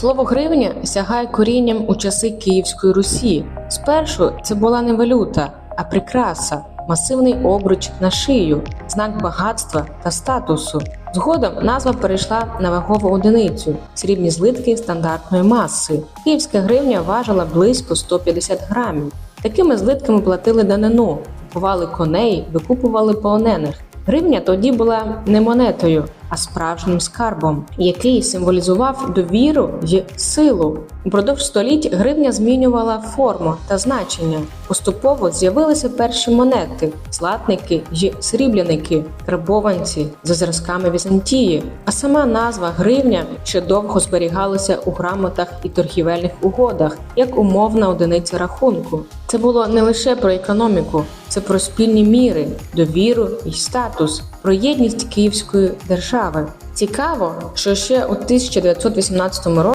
Слово гривня сягає корінням у часи Київської Русі. Спершу це була не валюта, а прикраса, масивний обруч на шию, знак багатства та статусу. Згодом назва перейшла на вагову одиницю срібні злитки стандартної маси. Київська гривня важила близько 150 грамів. Такими злитками платили данину, купували коней, викупували полонених. Гривня тоді була не монетою, а справжнім скарбом, який символізував довіру й силу. Упродовж століть гривня змінювала форму та значення. Поступово з'явилися перші монети, златники й срібляники, карбованці за зразками Візантії. А сама назва гривня ще довго зберігалася у грамотах і торгівельних угодах як умовна одиниця рахунку. Це було не лише про економіку, це про спільні міри, довіру і статус, про єдність Київської держави. Цікаво, що ще у 1918 році